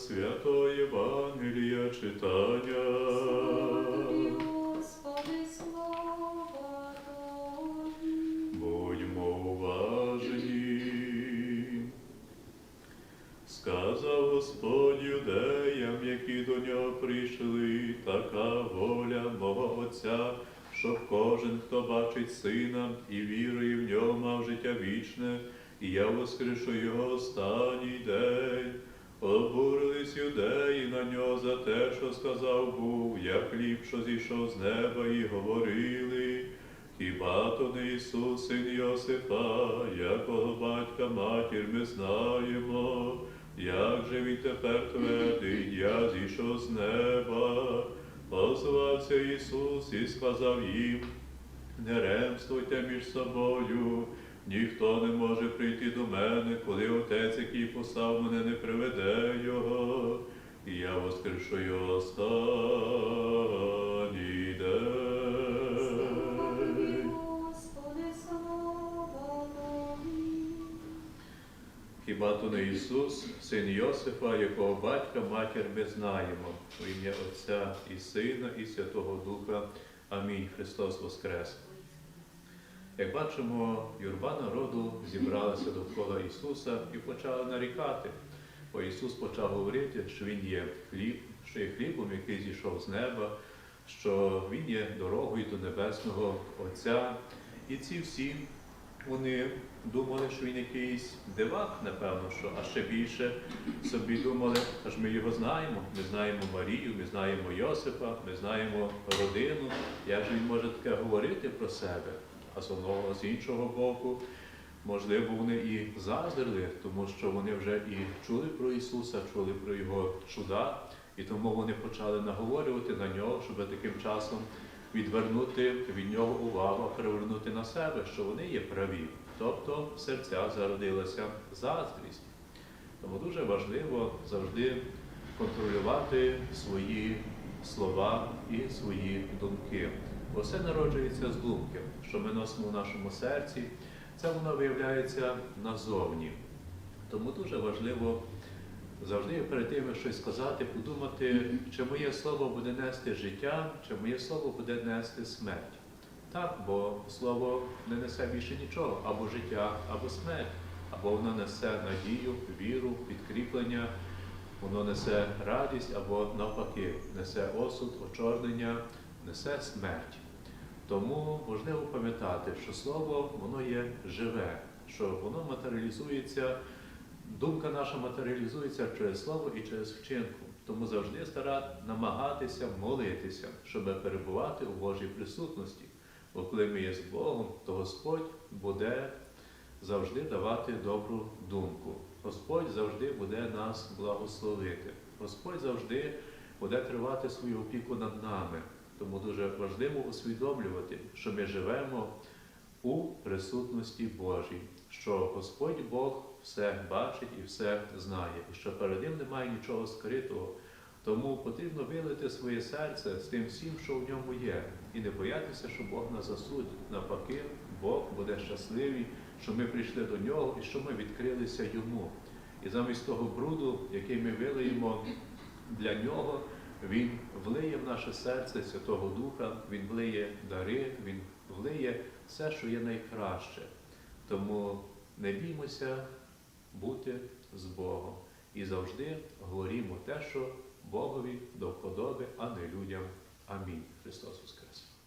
Святого Євангелія читання. Господи, слава Будьмо уважні. Сказав Господь юдеям, які до нього прийшли, така воля мого Отця, щоб кожен, хто бачить сина і вірує в нього, мав життя вічне, і я воскрешу його останній день. Обурились юдеї на нього за те, що сказав був, я хліб, що зійшов з неба, і говорили. Хіба то не Ісус, син Йосифа, якого батька матір ми знаємо, як же він тепер твердить, я зійшов з неба, озвався Ісус і сказав їм, не ремствуйте між собою, ніхто не може прийти до мене, коли Отець, який послав мене, не приведе його, і я воскрешу його останній день. Господи, слава Хіба то не Ісус, син Йосифа, якого батька матір ми знаємо, у ім'я Отця і Сина, і Святого Духа. Амінь. Христос Воскрес. Як бачимо, юрба народу зібралася довкола Ісуса і почала нарікати. Бо Ісус почав говорити, що Він є хліб, що є хлібом, який зійшов з неба, що Він є дорогою до Небесного Отця. І ці всі вони думали, що він якийсь дивак, напевно, що, а ще більше собі думали, аж ми його знаємо. Ми знаємо Марію, ми знаємо Йосипа, ми знаємо родину. Як же він може таке говорити про себе? А з іншого боку, можливо, вони і заздрили, тому що вони вже і чули про Ісуса, чули про Його чуда, і тому вони почали наговорювати на нього, щоб таким часом відвернути від нього увагу, а перевернути на себе, що вони є праві. Тобто в серця зародилася заздрість. Тому дуже важливо завжди контролювати свої слова і свої думки. Бо все народжується з думки, що ми носимо в нашому серці, це воно виявляється назовні. Тому дуже важливо завжди перед тим, як щось сказати, подумати, чи моє слово буде нести життя, чи моє слово буде нести смерть. Так, бо слово не несе більше нічого, або життя, або смерть, або воно несе надію, віру, підкріплення, воно несе радість, або навпаки, несе осуд, очорнення, несе смерть. Тому важливо пам'ятати, що слово воно є живе, що воно матеріалізується, думка наша матеріалізується через слово і через вчинку. Тому завжди старати намагатися молитися, щоб перебувати у Божій присутності. Бо коли ми є з Богом, то Господь буде завжди давати добру думку. Господь завжди буде нас благословити. Господь завжди буде тривати свою опіку над нами. Тому дуже важливо усвідомлювати, що ми живемо у присутності Божій, що Господь Бог все бачить і все знає, і що перед ним немає нічого скритого. Тому потрібно вилити своє серце з тим всім, що в ньому є, і не боятися, що Бог нас засудить. Навпаки, Бог буде щасливий, що ми прийшли до нього і що ми відкрилися йому. І замість того бруду, який ми вилиємо для нього, він влиє в наше серце Святого Духа, Він влиє дари, Він влиє все, що є найкраще. Тому не біймося бути з Богом і завжди говоримо те, що Богові до вподоби, а не людям. Амінь. Христос Воскрес!